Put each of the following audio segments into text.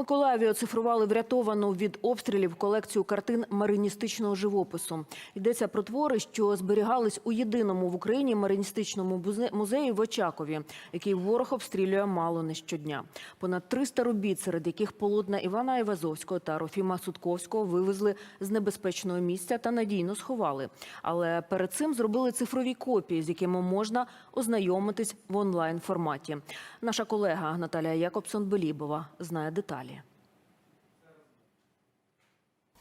Миколаєві оцифрували врятовану від обстрілів колекцію картин мариністичного живопису. Йдеться про твори, що зберігались у єдиному в Україні мариністичному музеї в Очакові, який ворог обстрілює мало не щодня. Понад 300 робіт, серед яких полотна Івана Івазовського та Рофіма Судковського вивезли з небезпечного місця та надійно сховали. Але перед цим зробили цифрові копії, з якими можна ознайомитись в онлайн форматі. Наша колега Наталія Якобсон-Белібова знає деталі.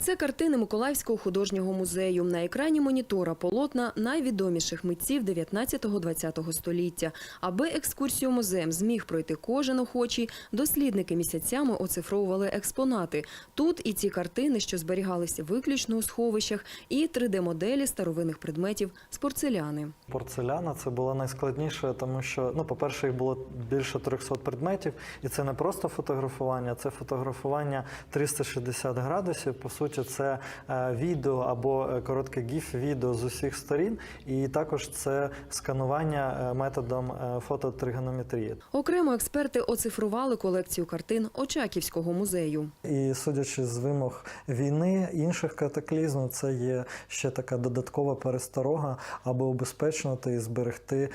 Це картини Миколаївського художнього музею. На екрані монітора полотна найвідоміших митців 19-20 століття. Аби екскурсію музеєм зміг пройти кожен охочий, дослідники місяцями оцифровували експонати. Тут і ці картини, що зберігалися виключно у сховищах, і 3D-моделі старовинних предметів з порцеляни. Порцеляна це було найскладніше, тому що, ну, по-перше, їх було більше 300 предметів, і це не просто фотографування, це фотографування 360 градусів. По суті, це е, відео або е, коротке гіф-відео з усіх сторін, і також це сканування е, методом фототригонометрії. Окремо експерти оцифрували колекцію картин Очаківського музею. І судячи з вимог війни, інших катаклізмів, це є ще така додаткова пересторога, аби убезпечувати і зберегти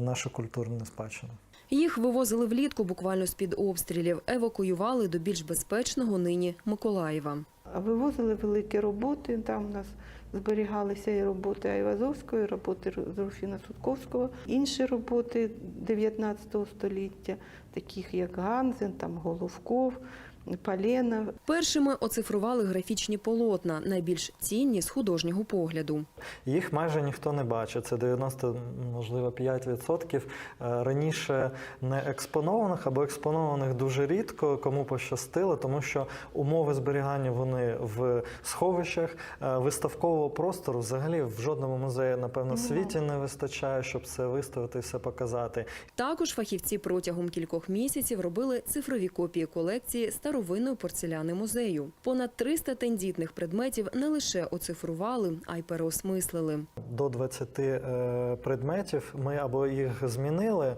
нашу культурну спадщину. Їх вивозили влітку буквально з-під обстрілів, евакуювали до більш безпечного нині Миколаєва. Вивозили великі роботи. Там у нас зберігалися і роботи Айвазовської, і роботи Руфіна Судковського, інші роботи 19 століття, таких як Ганзен, там Головков, Палена. Першими оцифрували графічні полотна, найбільш цінні з художнього погляду. Їх майже ніхто не бачить. Це 90, можливо, 5% Е, раніше не експонованих або експонованих дуже рідко, кому пощастило, тому що умови зберігання вони в сховищах Е, виставкового простору взагалі в жодному музеї, напевно, світі не вистачає, щоб це виставити і все показати. Також фахівці протягом кількох місяців робили цифрові копії колекції старовинної порцеляни музею. Понад 300 тендітних предметів не лише оцифрували, а й переосмислили. До 20 е, предметів ми або їх змінили, е,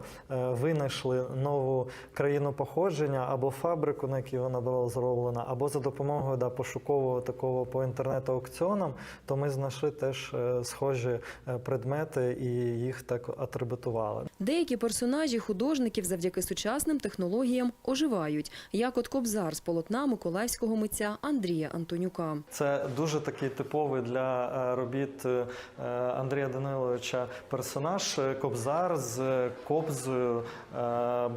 винайшли нову країну походження або фабрику, на якій вона була зроблена, або за допомогою да, пошукового такого по інтернету аукціонам, то ми знайшли теж е, схожі предмети і їх так атрибутували. Деякі персонажі художників завдяки сучасним технологіям оживають, як от Кобзар з полотна миколаївського митця Андрія Антонюка. Це дуже такий типовий для е, робіт е, Андрія Даниловича персонаж е, Кобзар з кобзою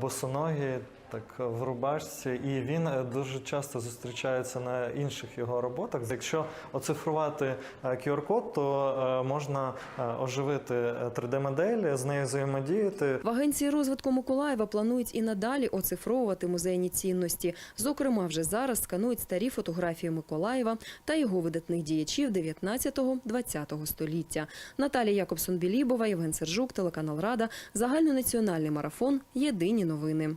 босоногі. Так, в рубашці, і він е, дуже часто зустрічається на інших його роботах. Якщо оцифрувати е, QR-код, то е, можна е, оживити 3D-модель, з нею взаємодіяти. В агенції розвитку Миколаєва планують і надалі оцифровувати музейні цінності. Зокрема, вже зараз сканують старі фотографії Миколаєва та його видатних діячів 19-20 століття. Наталія Якобсон-Білібова, Євген Сержук, телеканал Рада, загальнонаціональний марафон. Єдині новини.